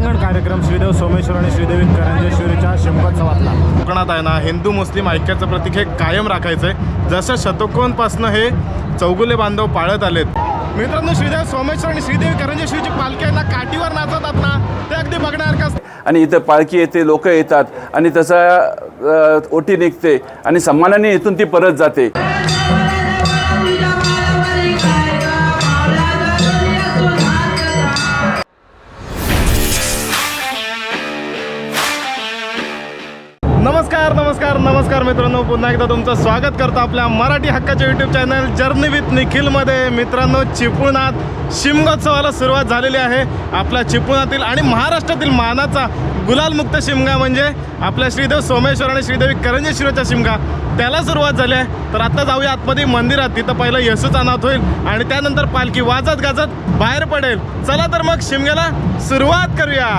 लोटांगण कार्यक्रम श्रीदेव सोमेश्वर आणि श्रीदेवी करंजेश्वरीच्या शिमगोत्सवातला कोकणात आहे ना हिंदू मुस्लिम ऐक्याचं प्रतीक हे कायम राखायचं आहे जसं शतकोनपासनं हे चौगुले बांधव पाळत आलेत. मित्रांनो श्रीदेव सोमेश्वर आणि श्रीदेवी करंजेश्वरीची पालखी आहे ना काठीवर नाचवतात ना ते अगदी बघण्यासारखं. आणि इथं पालखी येते लोक येतात. आणि तसा ओटी निघते. आणि सन्मानाने इथून ती परत जाते. नमस्कार मित्रांनो पुन्हा एकदा तुमचं स्वागत करतो आपल्या मराठी हक्काच्या यूट्यूब चॅनल जर्नी विथ निखिलमध्ये. मित्रांनो चिपळुणात शिमगोत्सवाला सुरुवात झालेली आहे. आपल्या चिपळुणातील आणि महाराष्ट्रातील मानाचा गुलालमुक्त शिमगा म्हणजे आपल्या श्रीदेव सोमेश्वर आणि श्रीदेवी करंजेश्वरच्या शिमगा. त्याला सुरुवात झाली आहे. तर आता जाऊया आतमध्ये मंदिरात. तिथं पहिलं येसूचा अनाथ होईल आणि त्यानंतर पालखी वाजत गाजत बाहेर पडेल. चला तर मग शिमग्याला सुरुवात करूया.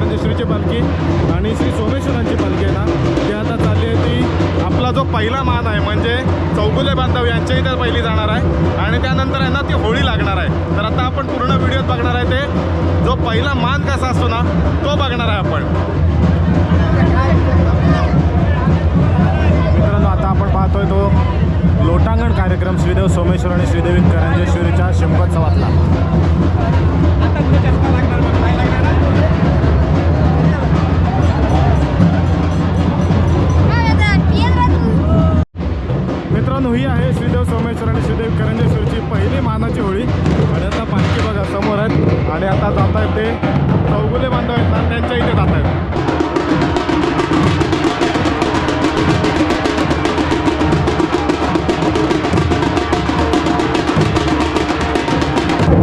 श्रीदेवी करंजेश्वरीची पालखी आणि श्री सोमेश्वरांची पालखी आहे ना ती आता चालली आहे ती. आपला जो पहिला मान आहे म्हणजे चौगुले बांधव यांच्या इथे पहिली जाणार आहे. आणि त्यानंतर आहे ना ती होळी लागणार आहे. तर आता आपण पूर्ण व्हिडिओत बघणार आहे ते. जो पहिला मान कसा असतो ना तो बघणार आहे आपण. मित्रांनो आता आपण पाहतोय तो लोटांगण कार्यक्रम श्रीदेव सोमेश्वर आणि श्रीदेवी करंजेश्वरीच्या शिमगोत्सवातला.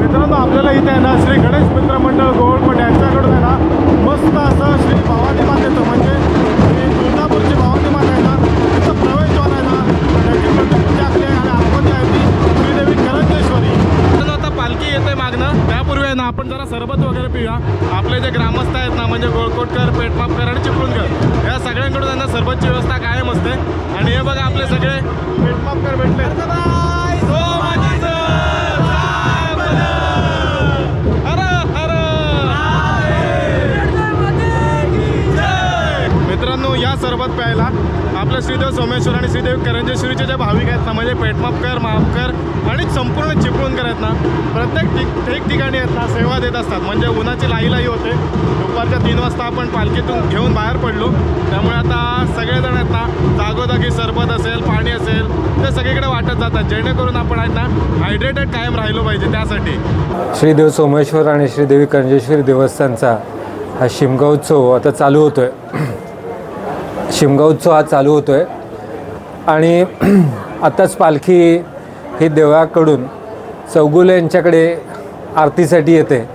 मित्रांनो आपल्याला इथे आहे ना श्री गणेश मित्र मंडळ गोवळकोट यांच्याकडून आहे ना मस्त असं श्री भवानी मातेचं म्हणजे श्री तुळजापूरची भवानी माता आहे ना तिचं प्रवेशद्वार आहे ना त्याची प्रतिकृती आपली आहे आणि आतमध्ये आहे ती श्रीदेवी करंजेश्वरी मित्रांनो आता पालखी येते मागणं त्यापूर्वी आहे ना आपण जरा सरबत वगैरे पिऊया. आपले जे ग्रामस्थ आहेत ना म्हणजे गोळकोटकर पेटमापकर आणि चिपळूणकर या सगळ्यांकडून त्यांना सरबतची व्यवस्था कायम असते. आणि हे बघा आपले सगळे. पेटमापकर भेटले. सरबत प्यायला आपलं श्रीदेव सोमेश्वर आणि श्रीदेव करंजेश्वरीचे जे भाविक आहेत ना म्हणजे पेटमापकर मापकर आणि संपूर्ण चिपळूणकर आहेत ना प्रत्येक ठिक ठिकठिकाणी आहेत ना सेवा देत असतात. म्हणजे उन्हाची लाई लाई होते. दुपारच्या तीन वाजता आपण पालखीतून घेऊन बाहेर पडलो. त्यामुळे आता सगळेजण आहेत ना जागोजागी सरबत असेल पाणी असेल ते सगळीकडे वाटत जातात. जेणेकरून आपण आहेत ना हायड्रेटेड कायम राहिलो पाहिजे त्यासाठी. श्रीदेव सोमेश्वर आणि श्रीदेवी करंजेश्वरी देवस्थानचा हा शिमगा उत्सव आता चालू होतो आहे शिमगा उत्सव हा चालू होतो आहे आणि आत्ताच पालखी ही देवळाकडून चौगुले यांच्याकडे आरतीसाठी येते.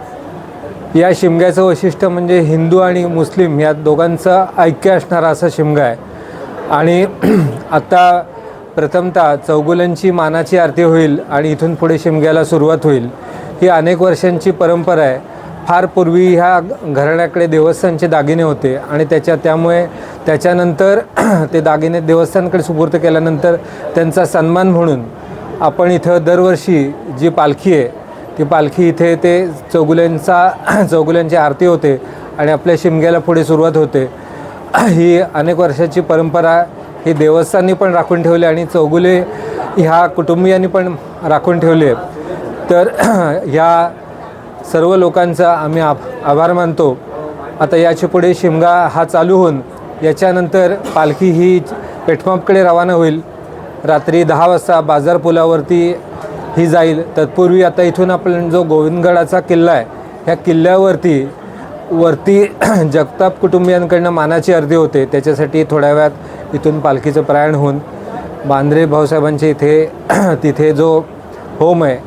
या शिमग्याचं वैशिष्ट्य म्हणजे हिंदू आणि मुस्लिम या दोघांचं ऐक्य असणारा असा शिमगा आहे. आणि आत्ता प्रथमतः चौगुल्यांची मानाची आरती होईल आणि इथून पुढे शिमग्याला सुरुवात होईल. ही अनेक वर्षांची परंपरा आहे. फार पूर्वी ह्या घराण्याकडे देवस्थानचे दागिने होते आणि त्याच्या त्यामुळे त्याच्यानंतर ते दागिने देवस्थानकडे सुपूर्त केल्यानंतर त्यांचा सन्मान म्हणून आपण इथं दरवर्षी जी पालखी आहे ती पालखी इथे ते चौगुल्यांचा चौगुल्यांची आरती होते आणि आपल्या शिमग्याला पुढे सुरुवात होते. ही अनेक वर्षाची परंपरा ही देवस्थानी पण राखून ठेवली आणि चौगुले ह्या कुटुंबियांनी पण राखून ठेवली. आहे तर ह्या सर्व लोकांचा आम्ही आभ आभार मानतो. आता याच्यापुढे शिमगा हा चालू होऊन याच्यानंतर पालखी ही पेठमापकडे रवाना होईल. रात्री दहा वाजता बाजार पुलावरती ही जाईल. तत्पूर्वी आता इथून आपण जो गोविंदगडाचा किल्ला आहे ह्या किल्ल्यावरती वरती जगताप कुटुंबियांकडनं मानाची अर्धी होते. त्याच्यासाठी थोड्या वेळात इथून पालखीचं प्रयाण होऊन बांद्रे भाऊसाहेबांचे इथे तिथे जो होम आहे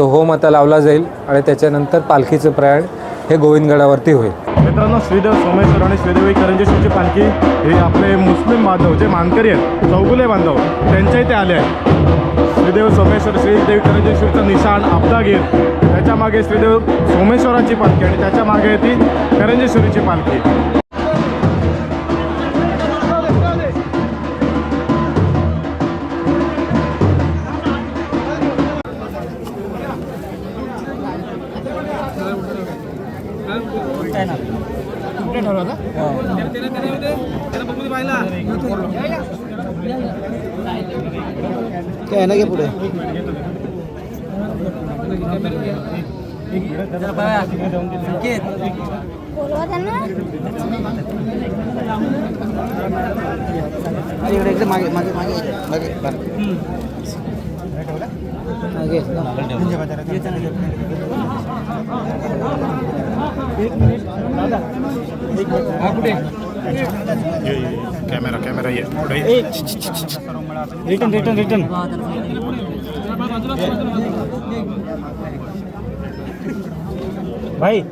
तो होम आता लावला जाईल आणि त्याच्यानंतर पालखीचं प्रयाण हे गोविंदगडावरती होईल. मित्रांनो श्रीदेव सोमेश्वर आणि श्रीदेवी करंजेश्वरची पालखी हे आपले मुस्लिम बांधव जे मानकरी आहेत चौगुले बांधव त्यांच्या इथे आले आहेत. श्रीदेव सोमेश्वर श्रीदेवी करंजेश्वरचं निशाण आपदागीर त्याच्यामागे श्रीदेव सोमेश्वराची पालखी आणि त्याच्यामागे ती करंजेश्वरीची पालखी. काय ना घे पुढे बोलवा त्यांना इकडे इकडे मागे मागे मागे मागे मागे कॅमेरा कॅमेरा ये रिटर्न रिटर्न रिटर्न भाई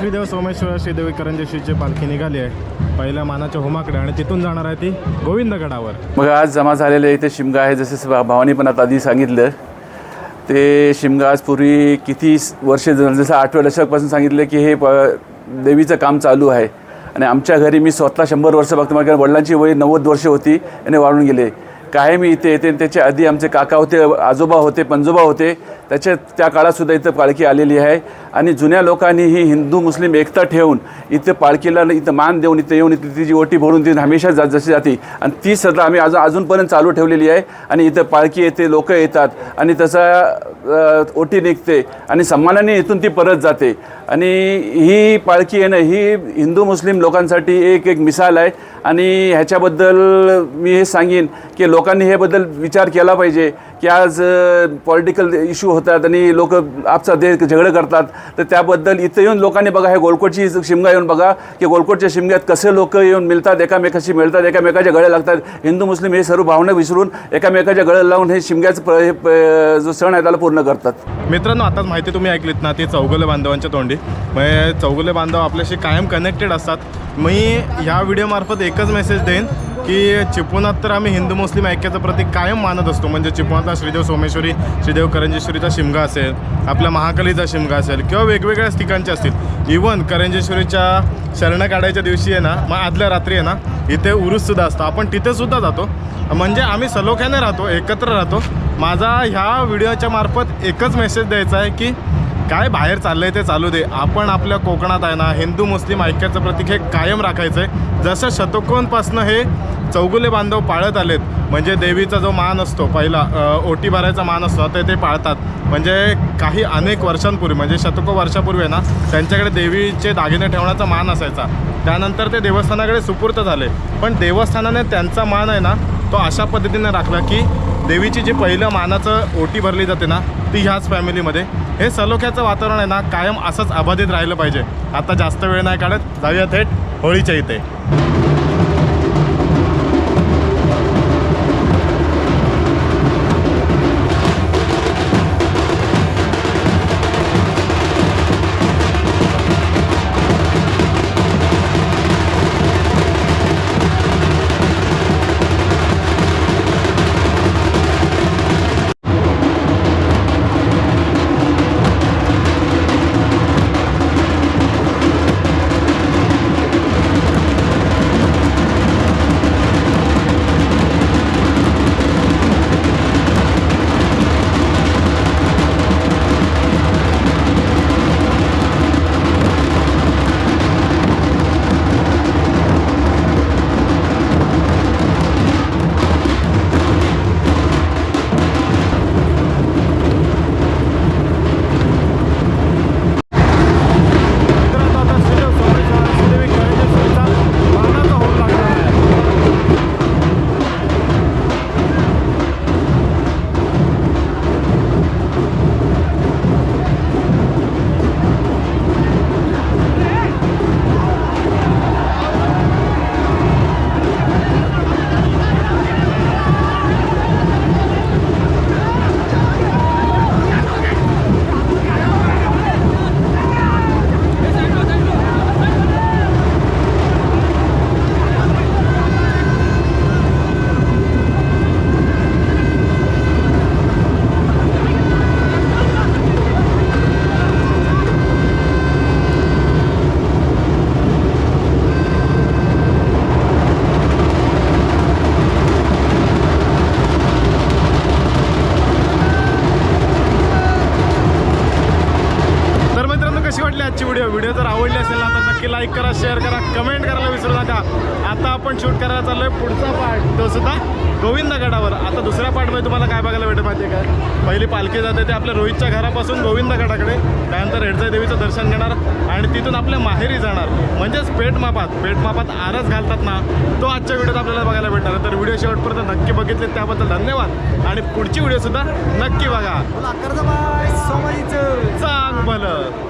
श्रीदेव सोमेश्वर श्रीदेवी करंजेश्वरीची पालखी निघाली आहे. पहिल्या मानाच्या होमाकडे आणि तिथून जाणार आहे ती गोविंदगडावर. मग आज जमा झालेले इथे शिमगा आहे जसे भावानी पण आता आधी सांगितलं. ते शिमगा आज पूर्वी किती वर्षे जसं आठव्या दशकापासून सांगितलं की हे प देवीचं काम चालू आहे. आणि आमच्या घरी मी स्वतः शंभर वर्ष बघतो माझ्या वडिलांची वय नव्वद वर्ष होती आणि वाढून गेले. काय मी इथे येते त्याच्या आधी आमचे काका होते आजोबा होते पंजोबा होते. त्याच्या त्या काळातसुद्धा इथं पालखी आलेली आहे. आणि जुन्या लोकांनी ही हिंदू मुस्लिम एकता ठेवून इथं पालखीला इथं मान देऊन इथं येऊन इथं तिची ओटी भरून ती हमेशा जा जशी जाते. आणि ती सध्या आम्ही अजून अजूनपर्यंत चालू ठेवलेली आहे. आणि इथं पालखी येते लोक येतात. आणि तसा ओटी निघते. आणि सन्मानाने इथून ती परत जाते. आणि ही पालखी येणं ही हिंदू मुस्लिम लोकांसाठी एक एक मिसाल आहे. आणि ह्याच्याबद्दल मी हे सांगेन की लोकांनी ह्याबद्दल विचार केला पाहिजे की आज पॉलिटिकल इश्यू होतात आणि लोक आपचा देह झगडं करतात तर त्याबद्दल इथं येऊन लोकांनी बघा हे गोलकोटची शिमगा येऊन बघा की गोलकोटच्या शिमग्यात कसे लोक येऊन मिळतात एकामेकाशी मिळतात एकामेकाच्या गळे लागतात. हिंदू मुस्लिम हे सर्व भावना विसरून एकामेकाच्या गळे लावून हे शिमग्याचं प- जो सण आहे त्याला पूर्ण करतात. मित्रांनो आताच माहिती तुम्ही ऐकलीत ना ते चौगुले बांधवांच्या तोंडी. म्हणजे चौगुले बांधव आपल्याशी कायम कनेक्टेड असतात. मी ह्या व्हिडिओमार्फत एकच मेसेज देईन. की चिपळुणात तर आम्ही हिंदू मुस्लिम ऐक्याचं प्रतीक कायम मानत असतो. म्हणजे चिपळुणातला श्रीदेव सोमेश्वरी श्रीदेव करंजेश्वरीचा शिमगा असेल आपल्या महाकालीचा शिमगा असेल किंवा वेगवेगळ्याच ठिकाणचे असतील. इवन करंजेश्वरीच्या शरण काढायच्या दिवशी आहे ना मग आदल्या रात्री आहे ना इथे उरूससुद्धा असतो. आपण तिथेसुद्धा जातो. म्हणजे आम्ही सलोख्याने राहतो एकत्र राहतो. माझा ह्या व्हिडिओच्या मार्फत एकच मेसेज द्यायचा आहे की काय बाहेर चाललं आहे ते चालू दे. आपण आपल्या कोकणात आहे ना हिंदू मुस्लिम ऐक्याचं प्रतीक हे कायम राखायचं आहे जसं शतकोनपासनं हे चौगुले बांधव पाळत आलेत. म्हणजे देवीचा जो मान असतो पहिला ओटी भरायचा मान असतो ते ते पाळतात. म्हणजे काही अनेक वर्षांपूर्वी म्हणजे शतको वर्षापूर्वी आहे ना त्यांच्याकडे देवीचे दागिने ठेवण्याचा मान असायचा. त्यानंतर ते देवस्थानाकडे सुपूर्त झाले. पण देवस्थानाने त्यांचा मान आहे ना तो अशा पद्धतीने राखला की देवीची जी पहिलं मानाचं ओटी भरली जाते ना ती ह्याच फॅमिलीमध्ये. हे सलोख्याचं वातावरण आहे ना कायम असंच अबाधित राहिलं पाहिजे. आता जास्त वेळ नाही काढत. जाऊया थेट होळीच्या इथे. लाईक करा शेअर करा कमेंट करायला विसरू नका. आता आपण शूट करायला चाललोय पुढचा पार्ट तो सुद्धा गोविंद गडावर. आता दुसऱ्या पार्टमध्ये तुम्हाला काय बघायला भेटेल माहिती आहे काय पहिली पालखी जाते ते आपल्या रोहितच्या घरापासून गोविंद गडाकडे. त्यानंतर रेडजाई देवीचं दर्शन घेणार आणि तिथून आपल्या माहेरी जाणार. म्हणजेच पेटमापात पेटमापात आरस घालतात ना तो आजच्या व्हिडिओत आपल्याला बघायला भेटणार आहे. तर व्हिडिओ शेवटपर्यंत नक्की बघितले त्याबद्दल धन्यवाद. आणि पुढची व्हिडिओ सुद्धा नक्की बघा. चांग भलं